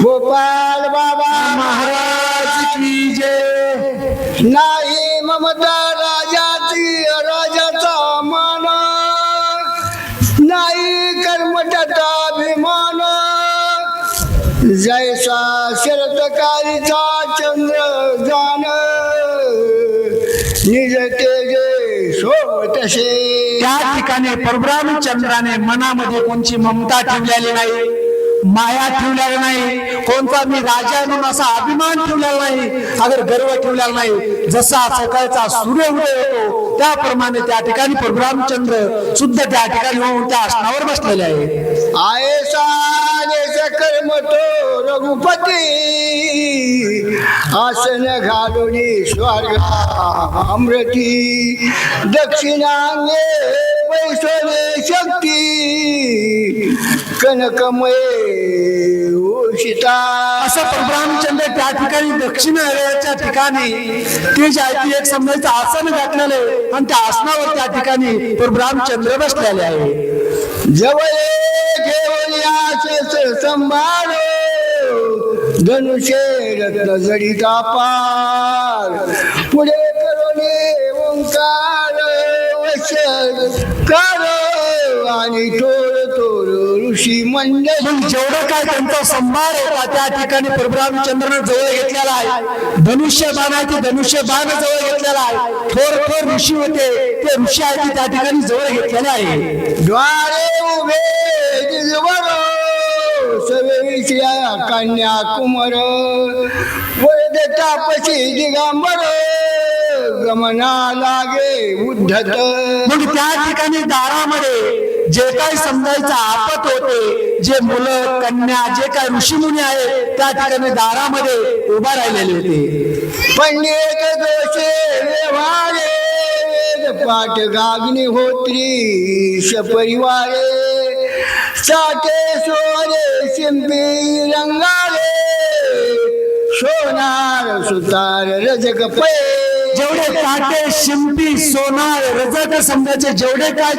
गोपाल बाबा महाराज की जय। नाही ममता राजाची राजाचा मान नाही कर्मटाचा अभिमान जैसा शरतकारीचा चंद्र जाण निज तेजे सोबतसे त्या ठिकाणी परब्रह्म चंद्राने मनामध्ये कोणची ममता ठेवलेली नाही? माया ठेवलेला नाही. कोणता मी राजा म्हणून असा अभिमान ठेवलेला नाही. अगर गर्व ठेवलेला नाही जसा सकाळचा सूर्य उदय होतो त्याप्रमाणे त्या ठिकाणी परब्रह्मचंद्र सुद्धा त्या ठिकाणी होऊन त्या आसनावर बसलेले आहे. आयसा देश कर्म तो रघुपती आसन घालून स्वर्ग अमृती दक्षिणांगे वैश्वने शक्ती कनकमये उषिता. असं परब्रह्मचंद्र त्या ठिकाणी दक्षिण हरियाच्या ठिकाणी ते जे आहे एक समजायचं आसन घातलेलं आहे आणि त्या आसनावर त्या ठिकाणी परब्रह्मचंद्र बसलेले आहे. जवळे घेऊन याचे संभाळ धनुषे रत्न जडिता पार. पुढे करोने ओंकार. वशकार आणि तोर तोर ऋषी मंडळ. जेवढं काय त्यांचा संभार होता त्या ठिकाणी परब्रह्मचंद्रनं जवळ घेतलेला आहे. धनुष्य बाण आहे ते धनुष्य बाण जवळ घेतलेला आहे. थोर थोर ऋषी होते ते ऋषी आहे त्या ठिकाणी जवळ घेतलेले आहे. द्वारे उभे दिजवर सवेशिया कन्या कुमर वैद तापसी दिगंबर गमना लागे उद्धत मग त्या ठिकाणी दारामध्ये जे काही समजायचं आपत होते जे मुलं कन्या जे काही ऋषीमुनी आहे त्या ठिकाणी दारामध्ये उभा राहिलेले होते. पंडित दोषे व्यवहारे पाठ गाग्नी होत्री सपरिवारे. साठे सोरे शिंपी रंगारे सोनार सुतार रजक पै जेवढे काटे शिंपी सोनार रजत समजायचे जेवढे काय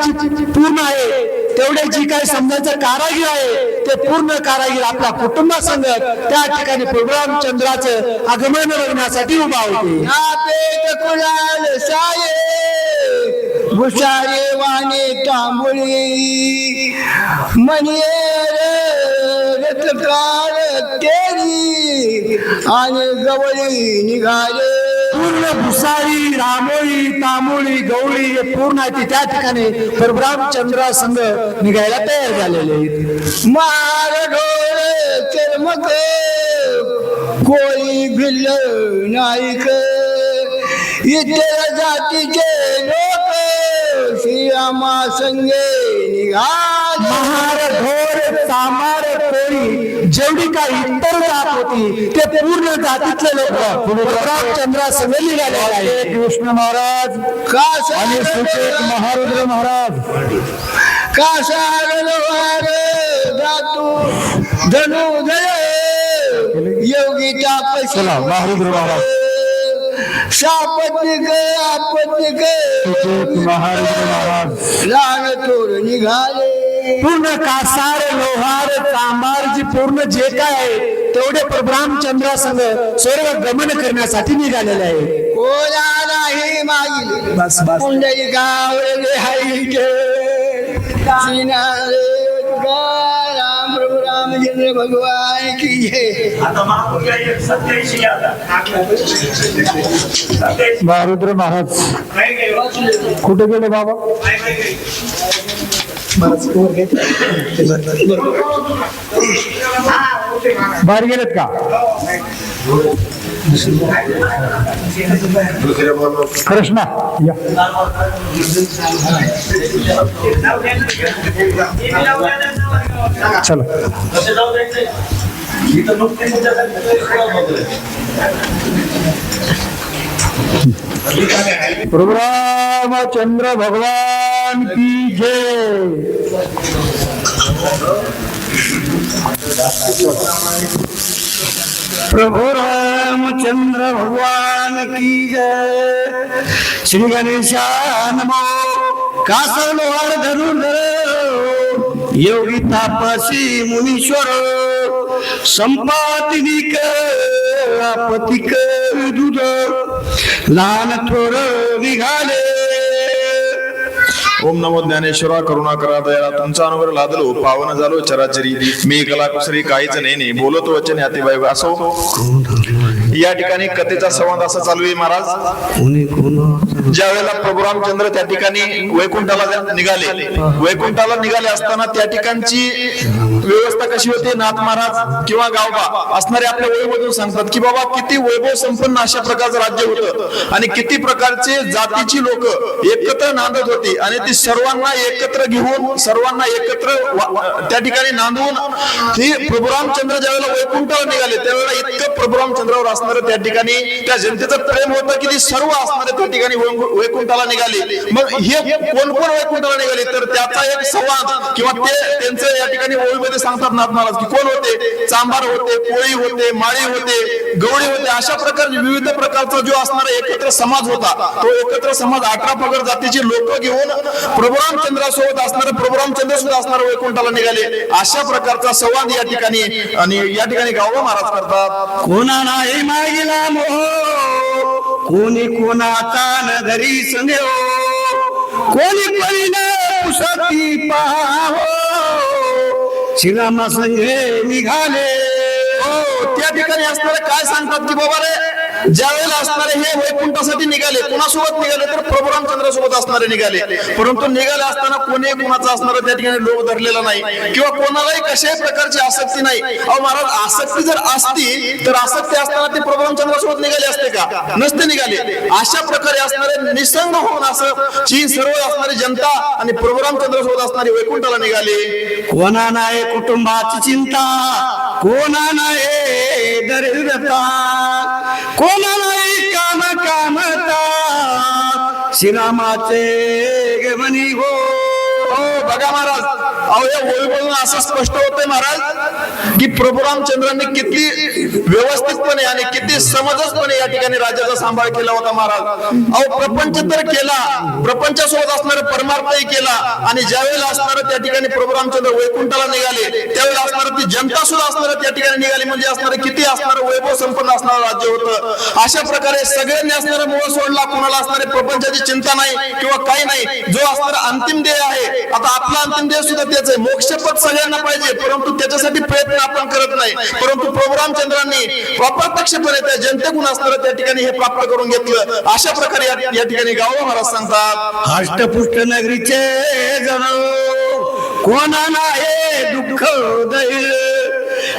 पूर्ण आहे तेवढे जी काय समजायचं कारागीर आहे ते पूर्ण कारागीर आपल्या कुटुंबासंग त्या ठिकाणी प्रोग्राम चंद्राचं आगमन बघण्यासाठी उभा होते. नापेत कुलाल तांबुळी. मनियर रथकार तेरी आणि गवळी निघाले. पूर्ण भुसारी रामोळी तांबोळी गवळी हे पूर्ण आहे ती त्या ठिकाणी. परब्राम चंद्रा संघ निघायला तयार झालेले आहेत. मार ढोळ चर्मक कोळी भिल्ल नाईक इतर जातीचे लोक श्रीरामा संगे निघाल. महार घोर चामार कोळी जेवढी काही इतर जात होती ते पूर्ण जातीतले लोक चंद्रा संघ निघालेले आहेत. कृष्ण महाराज. कास महारुद्र महाराज. कासार लोहार? धातू धनुधर योगी तापसी. महारुद्र महाराज. सापत्निक आपत्निक तोर निघाले. पूर्ण कासार लोहार तांबार जी पूर्ण जे काय आहे तेवढे परब्राम चंद्रा संघ स्वर्ग गमन करण्यासाठी निघालेले आहे. कोणा नाही मागिले बस बस. कुंडली गावले श्रीनारे राम रामचंद्र भगवान की जय. महारुद्र महाराज? कुठे गेले बाबा. बाहेर गेलेत का? कृष्णा या. नाव चला. रामचंद्र भगवान की जय। प्रभु रामचंद्र भगवान की जय। श्री गणेशा नमो कासर लोहार धनुर्धर योगी तापसी मुनीश्वर संपातिनिक आपतिक दुध। लहान थोर निघाले ओम नमो ज्ञानेश्वरा करुणा करा दया तुमचा अनुग्रह लादलो पावन झालो चराचरी. मी कला कुसरी काहीच नाही बोलतो वचन हाती असो. या ठिकाणी कथेचा संवाद असा चालू आहे महाराज. ज्या वेळेला प्रभू रामचंद्र त्या ठिकाणी वैकुंठाला निघाले. वैकुंठाला निघाले असताना त्या ठिकाणची व्यवस्था कशी होती? नाथ महाराज किंवा गावबा? असणारे आपल्या वयमधून सांगतात की बाबा किती वैभव संपन्न अशा प्रकारचं राज्य होतं. आणि किती प्रकारचे जातीची लोक एकत्र नांदत होती. आणि ती सर्वांना एकत्र घेऊन सर्वांना एकत्र त्या ठिकाणी नांदवून ही प्रभू रामचंद्र ज्यावेळेला वैकुंठाला निघाले त्यावेळेला इतकं प्रभू रामचंद्रावर असणारं त्या ठिकाणी त्या जनतेचं प्रेम होतं की ती सर्व असणारे त्या ठिकाणी वैकुंठाला निघाले. मग हे कोण कोण वैकुंठाला निघाले? तर त्याचा एक संवाद किंवा ते त्यांचं या ठिकाणी ओळीमध्ये सांगतात नाथ महाराज की कोण होते? चांभार होते कोळी होते माळी होते गवळी होते अशा प्रकारचे विविध प्रकारचा जो असणारा एकत्र समाज होता तो एकत्र समाज अठरा पगड जातीचे लोक घेऊन प्रभुरामचंद्रासोबत असणारे प्रभुरामचंद्र सुद्धा असणारे वैकुंठाला निघाले. अशा प्रकारचा संवाद या ठिकाणी आणि या ठिकाणी गावबा महाराज करतात. कोणा नाही माईला मोह. कोणी कोणाचा न धरी संदेव हो. कोणी कोणी न पाहो श्रीरामा संघे निघाले. हो, त्या ठिकाणी असणार काय सांगतात की बाबा रे? ज्या वेळेला असणारे हे वैकुंठासाठी निघाले कोणासोबत निघाले तर प्रभू रामचंद्रासोबत असणारे निघाले. परंतु निघाले असताना कोणी कुणाचा असणारा त्या ठिकाणी लोभ धरलेला नाही. किंवा कोणालाही कशाही प्रकारची आसक्ती नाही. अहो महाराज आसक्ती जर असती तर आसक्ती असताना ते प्रभू रामचंद्रासोबत निघाले असते का? नसते निघाले. अशा प्रकारे असणारे निसंग होऊन असं चीन सर्व असणारी जनता आणि प्रभू रामचंद्रासोबत असणारी वैकुंठाला निघाले. कोणा नाही कुटुंबाची चिंता कोणा नाही दरिद्रता. कोणा नाही काम कामता श्रीरामाचे गमनी हो. हो. बघा महाराज. अहो या ओळीवरून असं स्पष्ट होतंय महाराज. की प्रभू रामचंद्रांनी किती व्यवस्थितपणे आणि किती समजसपणे या ठिकाणी राज्याचा सांभाळ केला होता महाराज. अहो प्रपंच तर केला. प्रपंचासोबत असणारा परमार्थही केला. आणि ज्यावेळेला असणार त्या ठिकाणी प्रभू रामचंद्र वैकुंठाला निघाले त्यावेळेला असणार ती जनता सुद्धा असणार त्या ठिकाणी निघाली. म्हणजे असणार किती असणार वैभव संपन्न असणार राज्य होतं. अशा प्रकारे सगळ्यांनी असणारा मूळ सोडला. कुणाला असणारे प्रपंचाची चिंता नाही किंवा काही नाही. जो असणारा अंतिम ध्येय आहे आता आपला अंतिम ध्येय सुद्धा त्याच आहे. मोक्षपद सगळ्यांना पाहिजे परंतु त्याच्यासाठी प्रयत्न आपण करत नाही. परंतु प्रभू रामचंद्रांनी अप्रत्यक्षपणे त्या जनतेकडून असणारं त्या ठिकाणी हे प्राप्त करून घेतलं. अशा प्रकारे या- ठिकाणी गाव महाराज सांगतात. अष्टपुष्ट नगरीचे जण कोणा नाही दुःख दैल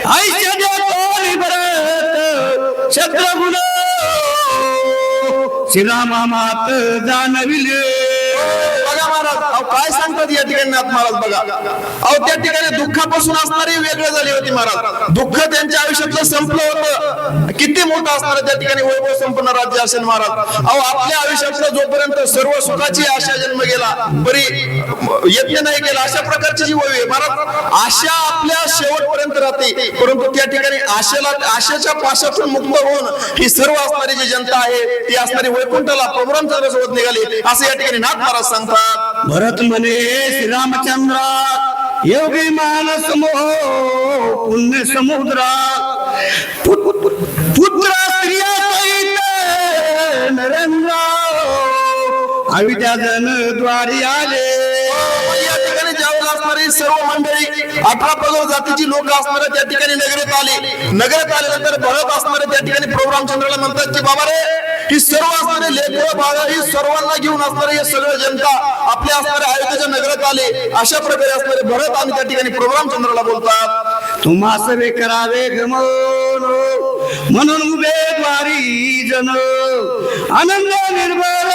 ऐश्वर्य कोणी भरत शत्रगुण श्रीरामा मात जाणविले. अहो काय सांगतात या ठिकाणी नाथ महाराज बघा? अहो त्या ठिकाणी दुःखापासून असणारी वेगळे झाली होती महाराज. दुःख त्यांच्या आयुष्यातलं संपलं होतं. किती मोठं असणार त्या ठिकाणी वैभव संपन्न राज्य असेल महाराज. अहो आपल्या आयुष्यातलं जोपर्यंत सर्व सुखाची आशा जन्म गेला बरी यज्ञ नाही केला अशा प्रकारची जी वय आहे महाराज आशा आपल्या शेवटपर्यंत राहते. परंतु त्या ठिकाणी आशेला आशेच्या पाशातून मुक्त होऊन ही सर्व असणारी जी जनता आहे ती असणारी वैकुंठाला प्रभुरामचंद्र सोबत निघाली. असं या ठिकाणी नाथ महाराज सांगतात. भरत म्हणे श्रीरामचंद्र योगी मान मोह पुण्य समुद्रा पुत्र स्त्रिया नरेंद्र अविद्या जन द्वारी आले. मंडळी सर्व मंडळी अठरा पगड जातीची लोक असणारे त्या ठिकाणी नगरात आले. नगरात आल्यानंतर भरत असणारे त्या ठिकाणी प्रभू रामचंद्राला म्हणतात की बाबा रे ही सर्व असणारे लेकर बाळा ही सर्वांना घेऊन असणारे हे सगळे जनता आपल्या असणाऱ्या आयोगाच्या नगरात आले. अशा प्रकारे असणारे भरत आणि त्या ठिकाणी प्रभू रामचंद्राला बोलतात. तुम्हा सवे करावे गमन म्हणून उभे द्वारी जन आनंद निर्मळ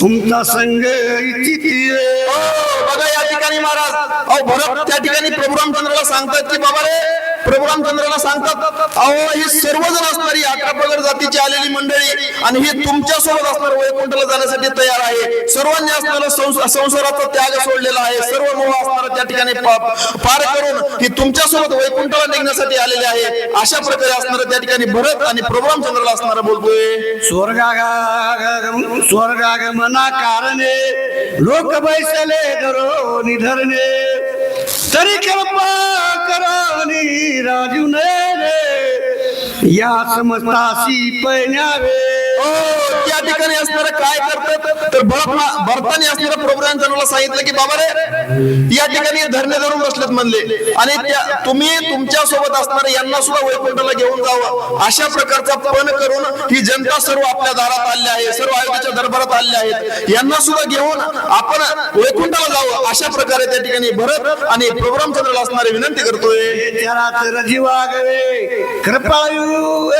तुमचा संग इच्छिती हो, बघा या ठिकाणी महाराज. अहो भरत त्या ठिकाणी प्रभुरामचंद्राला सांगतात की बाबा रे प्रभुरामचंद्राला सांगतात अहो ही सर्वजण असणारी अकरा पगड जातीची आलेली मंडळी आणि ही तुमच्यासोबत असणार वैकुंठला जाण्यासाठी तयार आहे. सर्वांनी असणारा संस- संसाराचा त्याग सोडलेला आहे. सर्व मोह असणारा त्या ठिकाणी पार करून ही तुमच्यासोबत वैकुंठला निघण्यासाठी आलेली आहे. अशा प्रकारे असणार त्या ठिकाणी भरत आणि प्रभुरामचंद्राला असणारा बोलतोय. स्वर्गाग स्वर्गागमना कारणे लोक बैसले धरो निधरणे. तरी राणी राजू ने रे या समजताशी पैण्या रे हो, त्या ठिकाणी असणार काय करतात? तर भरत असणारा असणाऱ्या प्रभुरांजनाला सांगितलं की बाबा रे या ठिकाणी धरणे धरून बसलेत म्हणले. आणि त्या तुम्ही तुमच्यासोबत असणारे यांना सुद्धा वैकुंठाला घेऊन जावं. अशा प्रकारचा पण करून ही जनता सर्व आपल्या दारात आली आहे सर्व आयोगाच्या दरबारात आले आहेत. यांना सुद्धा घेऊन आपण वैकुंठाला जावं. अशा प्रकारे त्या ठिकाणी भरत आणि प्रभुरामचंद्राला असणारे विनंती करतोय. चराचर जीवागवे कृपायू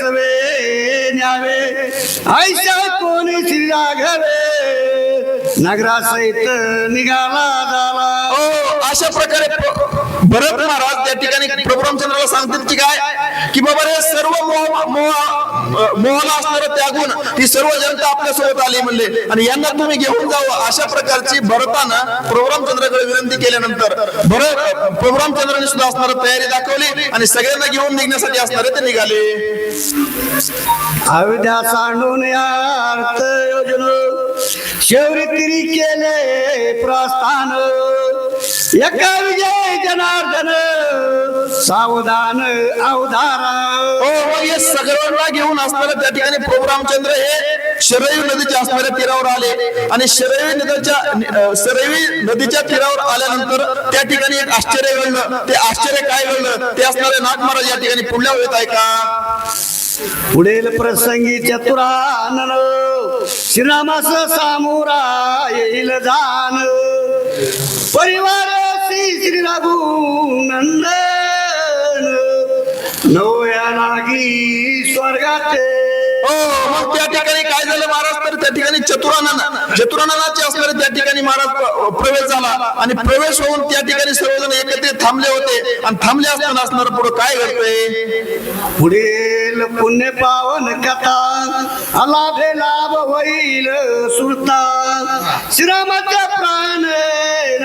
सवे न्यावे. ऐशा कोणी श्री राघवे नगरासहित निघाला झाला हो अशा प्रकारे भरत महाराज त्या ठिकाणी प्रभुरामचंद्राला सांगतात की काय? की बाबा रे सर्व मोह मोह मोहाला असणार त्यागून ही सर्व जनता आपल्यासोबत आली म्हणले. आणि यांना तुम्ही घेऊन जावं. अशा प्रकारची भरताना प्रभुरामचंद्राकडे विनंती केल्यानंतर भरत प्रभुरामचंद्राने सुद्धा असणार तयारी दाखवली आणि सगळ्यांना घेऊन निघण्यासाठी असणारे ते निघाले. अविद्या सांडून या अर्थ योजन शेवरी केले प्रस्थान. एका विजय जनार्दन सावधान अवधारा हो मग हे सगळ्यांना घेऊन असणारे त्या ठिकाणी प्रभू रामचंद्र हे शरयू नदीच्या असणाऱ्या तीरावर आले. आणि शरयू नदीच्या शरयू नदीच्या तीरावर आल्यानंतर त्या ठिकाणी एक आश्चर्य घडलं. ते आश्चर्य काय घडलं? ते असणारे नाग महाराज या ठिकाणी पुढल्या वेळेत आहे का? पुढील प्रसंगी चतुरानन श्रीरामास सामोरा येईल जाण परिवार श्री श्री रघुनंदन नवया लागी स्वर्गाचे हो मग त्या ठिकाणी काय झालं महाराज? तर त्या ठिकाणी चतुरानन चतुराननाचे असणारे त्या ठिकाणी महाराज प्रवेश झाला. आणि प्रवेश होऊन त्या ठिकाणी सर्वजण एकत्रित थांबले होते. आणि थांबले असताना असणार पुढे काय घडतंय? पुढील पुण्य पावन कथा अलाभे लाभ होईल सुलतान. श्रीरामाच्या प्राण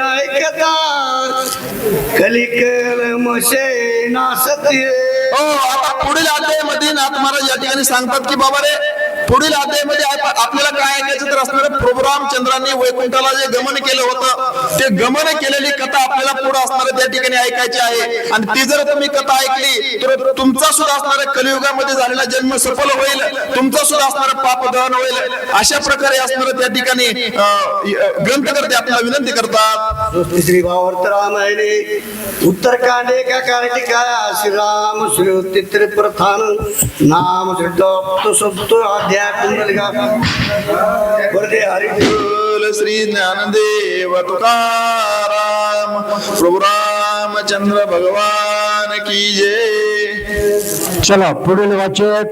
ऐकता कलिकल मशे नासत हो आता पुढील अध्यायामध्ये नाथ महाराज या ठिकाणी सांगतात की बाबा रे पुढील अध्यायामध्ये आपल्याला काय ऐकायचं तर असणार प्रभू रामचंद्रांनी वैकुंठाला जे गमन केलं होतं ते गमन केलेली कथा आपल्याला पुढे असणार त्या ठिकाणी ऐकायची आहे. आणि ती जर तुम्ही कथा ऐकली तर तुमचा सुद्धा असणार कलियुगामध्ये झालेला जन्म सफल होईल. तुमचा सुद्धा असणार पाप दहन होईल. अशा प्रकारे असणार त्या ठिकाणी ग्रंथकर्ते आपल्याला विनंती करतात. श्री भावार्थ रामायणे उत्तरकांडे का काय श्रीराम श्री प्रथान नाम श्री सप्त अध्याय वरदे हरी श्री ज्ञानदेव तुकाराम प्रभू रामचंद्र भगवान की जय। चला पुढील वाचक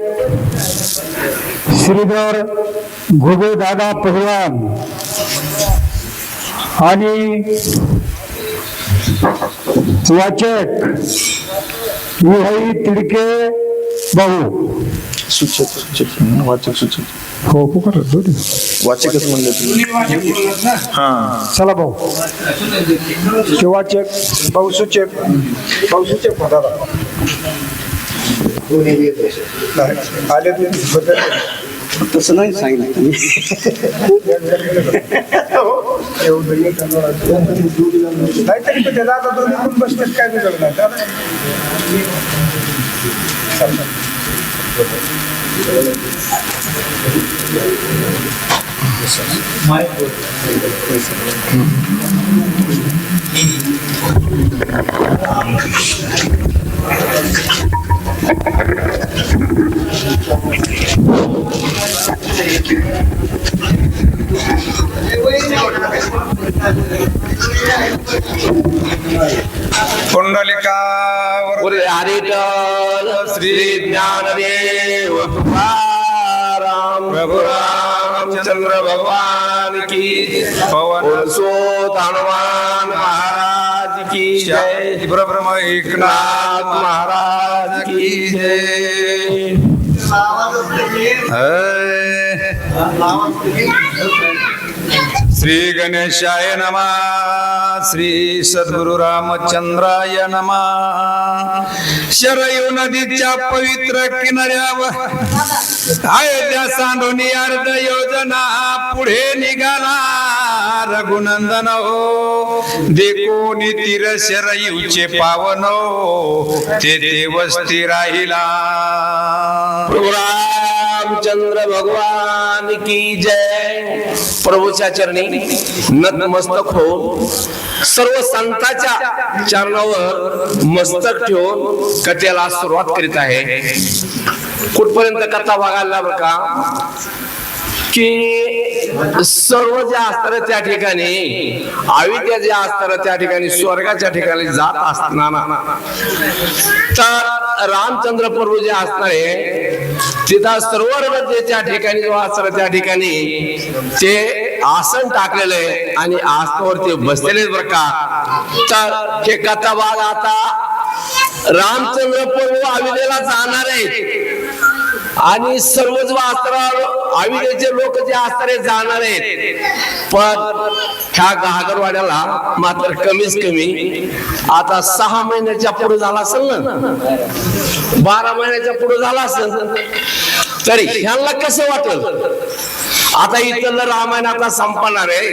श्रीधर घुगे दादा पहलवान. आणि वाचक विहाई तिडके भाऊ सूचक सूचक वाचक सूचक हो हो करत होते. वाचकच म्हणले तुम्ही. हा. चला भाऊ. ते वाचक भाऊ सूचक भाऊ सूचक म्हणा दादा. आले तुम्ही तसं नाही सांगितलं तुम्ही. नाहीतरी ते दादा दोन्ही पण बसलेत काय दादा. पुंडलिकावर हरिटल श्री ज्ञानदेव तुकाराम। प्रभु रामचंद्र भगवान की पवन। सोत हनुमान महाराज की जय। ब्रह्म एकनाथ महाराज की जय। है श्री गणेशाय नमा श्री सद्गुरु रामचंद्राय नमा. शरयू नदीच्या पवित्र किनाऱ्यावर आहे त्या सांडोनी अर्ध योजना पुढे निघाला. रघुनंदन हो देखो तीर शरयूचे पावन ते तेथे राहिला. रामचंद्र भगवान की जय. प्रभूच्या चरणी नतमस्तक हो सर्व संतांच्या चरणावर मस्तक ठेवून कथेला सुरुवात करीत आहे. कुठपर्यंत कथा बघायला बरं का? की सर्व जे असतात त्या ठिकाणी आविद्या जे असतात त्या ठिकाणी स्वर्गाच्या ठिकाणी जात असताना. तर रामचंद्र प्रभू जे असणारे तिथं सर्व त्या ठिकाणी जो असणार त्या ठिकाणी ते आसन टाकलेलं आहे आणि आसनावर ते बसलेले बरं का. तर हे कथाबाद आता रामचंद्र प्रभू आविदेला जाणार आहे आणि सर्वच वास्त्रावर आविदेचे लोक जे असणारे जाणार आहेत. पण ह्या घागरवाड्याला मात्र कमीच कमी आता सहा महिन्याच्या पुढे झाला असेल ना? बारा महिन्याच्या पुढे झाला असेल. तरी ह्यांना कसं वाटल? आता इथलं रामायण आता संपणार आहे.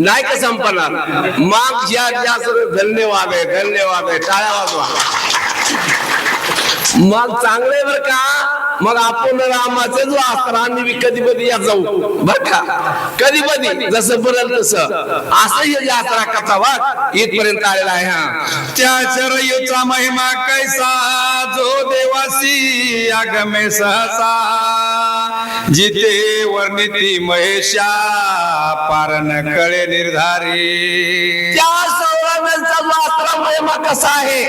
नाही का संपणार? मग ज्या ज्या धन्यवाद आहे धन्यवाद आहे टाळ्या वाजवा. मग चांगले बर का? मग आपण रामाचे जो असणार मी कधी कधी या जाऊ? बर का? कधी कधी जसं बरं तसं. असं हे असणार कथा वाट इथपर्यंत आलेला आहे हा. त्या चरयूचा महिमा कैसा जो देवासी आगमे सहसा. जिथे वर्णिती महेशा पारण कळे निर्धारी. त्या जो असणार महिमा कसा आहे?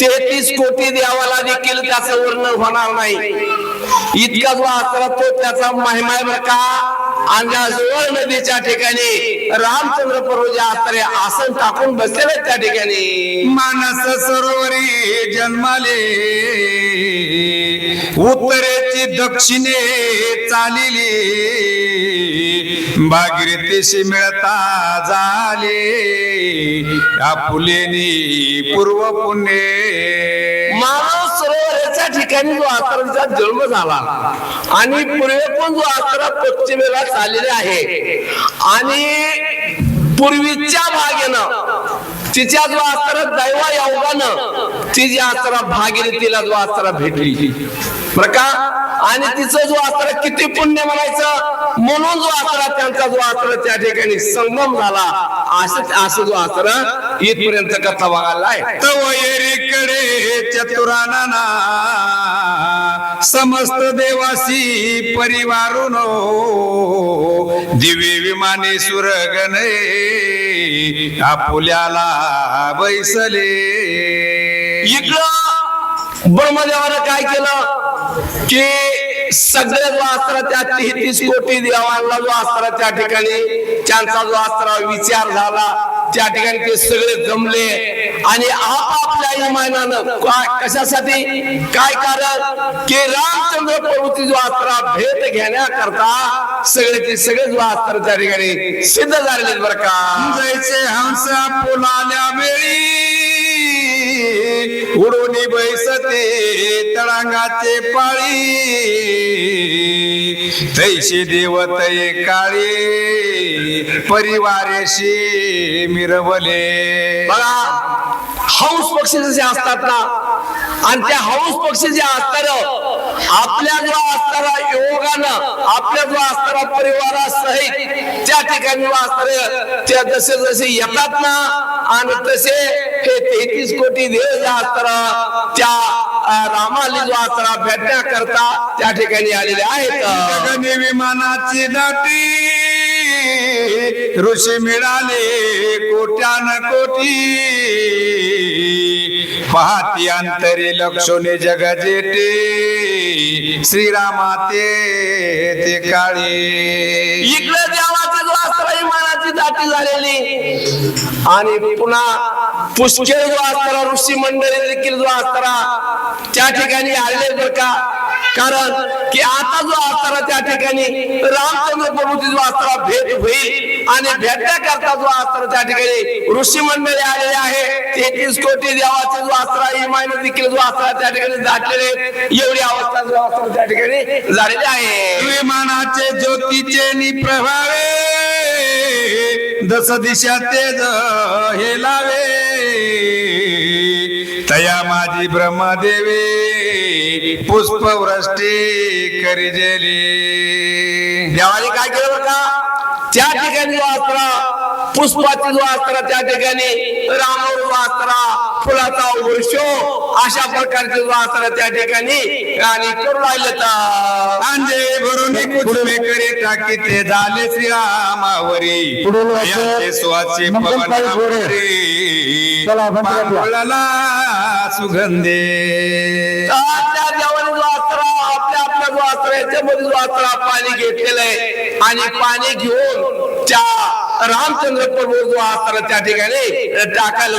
तेहतीस कोटी देवाला देखील त्याचं वर्णन होणार नाही. इतका जो अकरा तो त्याचा महिमा आहे का? आणि सुवर्ण नदीच्या ठिकाणी रामचंद्र प्रभू आत्रे आसन टाकून बसलेले त्या ठिकाणी. मानस सरोवरी जन्माले. उत्तरेची दक्षिणे चालिली. भागीरथीशी मिळता झाले. आपुलेनी पूर्व पुणे. मानव सरोवराच्या ठिकाणी जो आकाराचा जन्म झाला आणि पूर्वेकडून जो आकारा पश्चिमेला चाललेला आहे आणि पूर्वीच्या भागेनं तिच्या जो आसरा दैवा योगानं तिची जी आसरा भागीरथीला जो आसरा भेटली. बर का? आणि तिचं जो आसरा किती पुण्य म्हणायचं? म्हणून जो आसरा त्यांचा जो आसरा त्या ठिकाणी संगम झाला. असं असं जो आसरा इथपर्यंत कथा बघायला आहे. तवयरीकडे चतुराना समस्त देवासी परिवारून दिवे विमाने सुरगणे आपुल्याला बैसले. इकडं ब्रह्मदेवानं काय केलं? की सगळे जो असतात त्या तेहतीस कोटी देवांना जो असतात त्या ठिकाणी त्यांचा जो असतात विचार झाला त्या ठिकाणी ते सगळे जमले. आणि आपापल्या इमानानं काय कशासाठी? काय कारण? की रामचंद्र प्रभूची जो असतात भेट घेण्याकरता सगळे ते सगळे जो असतात त्या ठिकाणी सिद्ध झालेले बरं का. जायचे हंस फुलाल्या वेळी. उडून बैसते तळांगाचे पाळी. तैशी देवतये काळी परिवारेशी मिरवले. बघा हाऊस पक्षी जसे असतात ना आणि त्या हाऊस पक्षी जे असतात आपल्या जो असणारा योगानं आपल्या जो असणारा परिवारासहित त्या ठिकाणी जो असणार त्या जसे जसे येतात ना आणि तसे हे तेहतीस कोटी देव जे असतात त्या रामाली जो असणारा भेटण्याकरता त्या ठिकाणी आलेले आहेत. विमानाची दाटी. ऋषी मिळाले कोट्यान कोटी. पाहती अंतरी लक्षोने जग जेटे श्रीरामाते ते काळी. इकडे देवाचं जो असणारा इमानाची दाटी झालेली. आणि पुन्हा पुष्कळ जो असणारा ऋषी मंडळी देखील जो असणारा त्या ठिकाणी आले बर का? कारण की आता जो असताना त्या ठिकाणी रामचंद्र प्रभूची जो असताना भेट होईल आणि भेटण्याकरता जो असताना त्या ठिकाणी ऋषी मंडळी आलेले आहे तेहतीस कोटी देवाचे जो असताना इमान देखील जो असताना त्या ठिकाणी दाटलेले एवढी अवस्था जो असताना त्या ठिकाणी झालेली आहे. विमानाचे ज्योतीचे निप्रभावे दस दिशा तेज हे लावे. तया माझी ब्रह्मदेवी पुष्पवृष्टी करिजेली देवाने काय केलं बरं का? त्या पुष्पाची जो असताना त्या ठिकाणी रामावर जो असताना फुलाचा वृक्षो अशा प्रकारचे जो असताना त्या ठिकाणी आणि करू लागले अंजे भरून करे टाकी ते झाले श्रीरामावरी. यांचे स्वाचे पवन. पांडुळाला सुगंधे. तर त्या देवाने जो असताना पाणी घेतलेलं आहे. आणि पाणी घेऊन त्या रामचंद्र प्रभू जो असताना त्या ठिकाणी टाकायला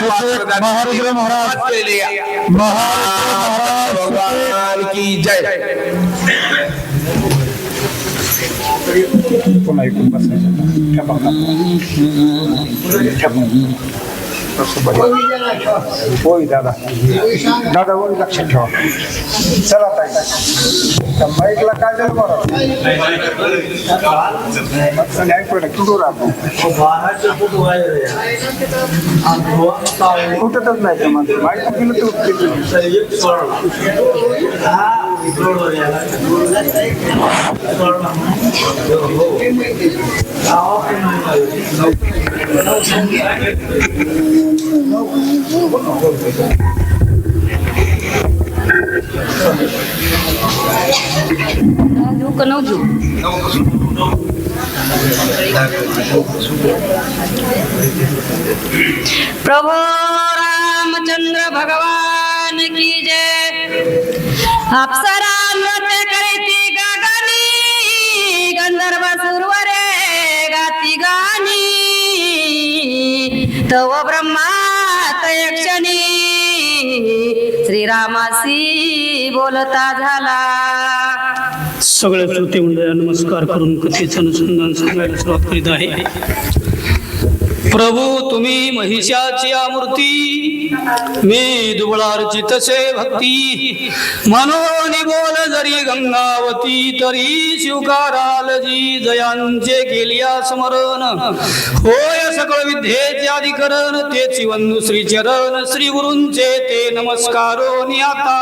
महाराज. हात केलेले आहे. महाराज. भगवान की होय दादा दादा होय लक्षात ठेवा चला ताई त्या माईकला काय झालं बरं कुठं राहतो कुठंच नाही त्या माईक गेलं तर घेऊ का न घेऊ प्रभो रामचंद्र भगवान की जय। अप्सरा नृत्य करीती गगनी गंधर्व सुरवरे गाती गाणी. तव ब्रह्मा यक्षणी श्रीरामासी बोलता झाला. सगळ्या श्रोते मंडळाला नमस्कार करून कथेचं अनुसंधान सांगायला सुरुवात करीत आहे. प्रभू तुम्ही महिषाची मूर्ती मी दुबळार्चितसे भक्ती. मनोनी बोल जरी गंगावती तरी शिवकारालजी जयांचे केलिया स्मरण. होय सकळ विद्येचे अधिकरण तेची वंदू श्री चरण श्री गुरुंचे ते नमस्कारो आता